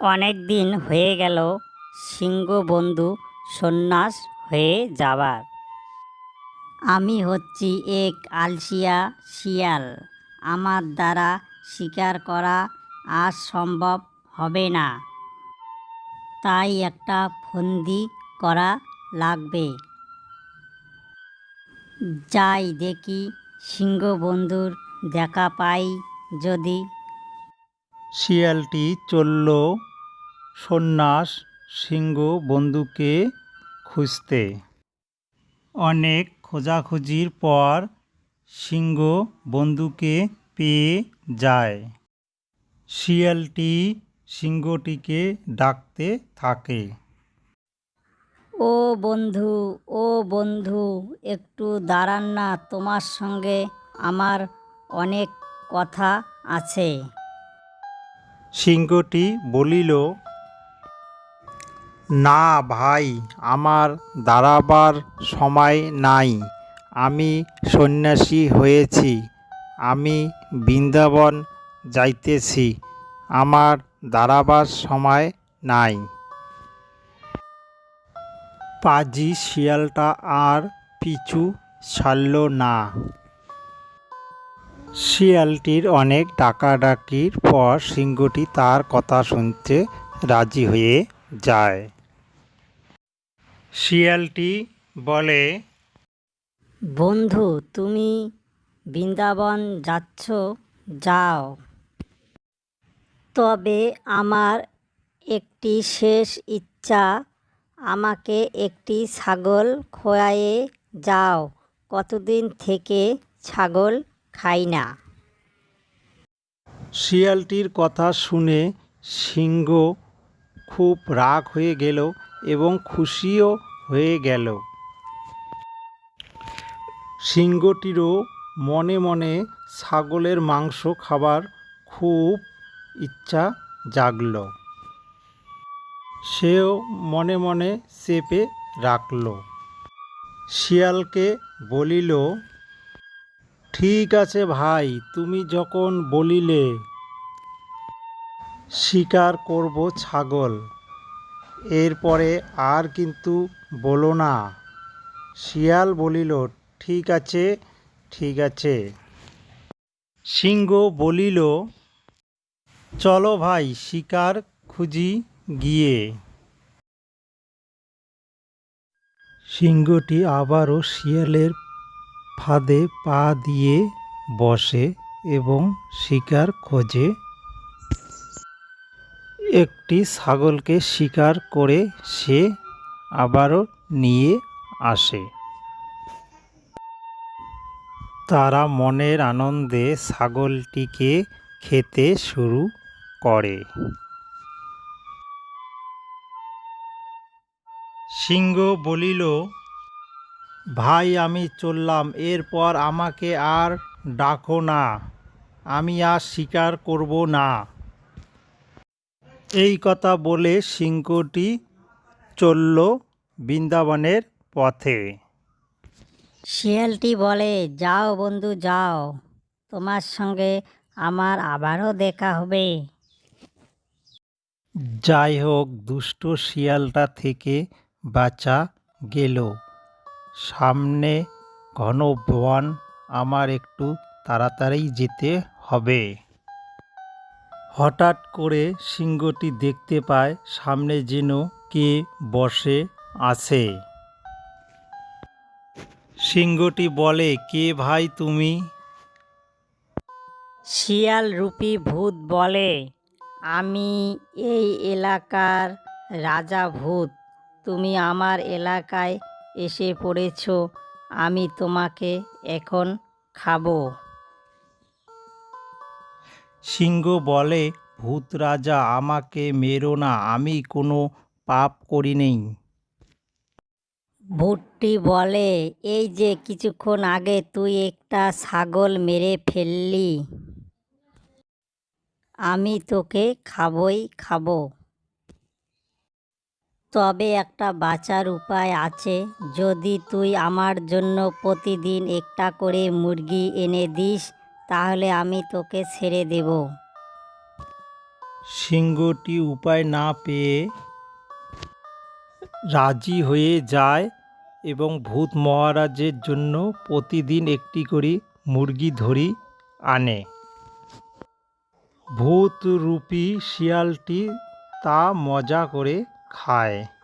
অনেক দিন হয়ে গেল সিংহ বন্ধু সন্ন্যাস হয়ে যাবার। আমি হচ্ছি এক আলসিয়া শিয়াল। আমার দ্বারা শিকার করা আজ সম্ভব হবে না। তাই একটা ফন্দি করা লাগবে। যাই দেখি সিংহ বন্ধুর দেখা পাই যদি শিয়ালটি চলল সন্ন্যাস সিংহ বন্ধুকে খুঁজতে। অনেক খোঁজাখুঁজির পর সিংহ বন্ধুকে পেয়ে যায়। শিয়ালটি সিংহটিকে ডাকতে থাকে। ও বন্ধু ও বন্ধু, একটু দাঁড়ান না, তোমার সঙ্গে আমার অনেক কথা আছে। সিংহটি বলিল, না ভাই, আমার দাঁড়াবার সময় নাই। আমি সন্ন্যাসী হয়েছি। আমি বৃন্দাবন যাইতেছি। আমার দাঁড়াবার সময় নাই। পাজি শিয়ালটা আর পিছু ছাড়ল না। শিয়ালটির অনেক ডাকাডাকির পর সিংহটি তার কথা শুনতে রাজি হয়ে যায়। শিয়ালটি বলে, বন্ধু, তুমি বৃন্দাবন যাচ্ছ, যাও। তবে আমার একটি শেষ ইচ্ছা, আমাকে একটি ছাগল খোয়ায়ে যাও। কতদিন থেকে ছাগল খাই না। শিয়ালটির কথা শুনে সিংহ খুব রাগ হয়ে গেল এবং খুশিও হয়ে গেল। সিংহটিরও মনে মনে ছাগলের মাংস খাবার খুব ইচ্ছা জাগল। সেও মনে মনে চেপে রাখল। শিয়ালকে বলিল ঠিক আছে ভাই, তুমি যখন বলিলে, শিকার করব ছাগল। এরপরে আর কিন্তু বলো না। শিয়াল বলিল, ঠিক আছে ঠিক আছে। সিংহ বলিল, চলো ভাই, শিকার খুঁজি গিয়ে। সিংহটি আবারও শিয়ালের ফাঁদে পা দিয়ে বসে এবং শিকার খোঁজে। একটি ছাগলকে শিকার করে সে আবারও নিয়ে আসে। তারা মনের আনন্দে ছাগলটিকে খেতে শুরু করে। সিংহ বলিল ভাই আমি চললাম। এরপর আমাকে আর ডাকো না। আমি আর শিকার করব না। এই কথা বলে সিংহটি চলল বৃন্দাবনের পথে। শিয়ালটি বলে যাও বন্ধু যাও। তোমার সঙ্গে আমার আবারও দেখা হবে। যাই হোক দুষ্ট শিয়ালটা থেকে বাঁচা গেল। সামনে ঘন বন আমার একটু তাড়াতাড়ি যেতে হবে। হঠাৎ করে সিংহটি দেখতে পায়, সামনে যেন কে বসে আছে। সিংহটি বলে, কে ভাই তুমি? শিয়াল রূপী ভূত বলে, আমি এই এলাকার রাজা ভূত। তুমি আমার এলাকায় এসে পড়েছ আমি তোমাকে এখন খাব। সিংহ বলে ভূত রাজা আমাকে মেরো না আমি কোনো পাপ করি নেই। ভূতটি বলে এই যে কিছুক্ষণ আগে তুই একটা ছাগল মেরে ফেললি আমি তোকে খাবই খাব। তবে একটা বাঁচার উপায় আছে। যদি তুই আমার জন্য প্রতিদিন একটা করে মুরগি এনে দিস, তাহলে আমি তোকে ছেড়ে দেব। সিংহটি উপায় না পেয়ে রাজি হয়ে যায় এবং ভূত মহারাজের জন্য প্রতিদিন একটি করে মুরগি ধরি আনে। ভূত রূপী শিয়ালটি তা মজা করে ไ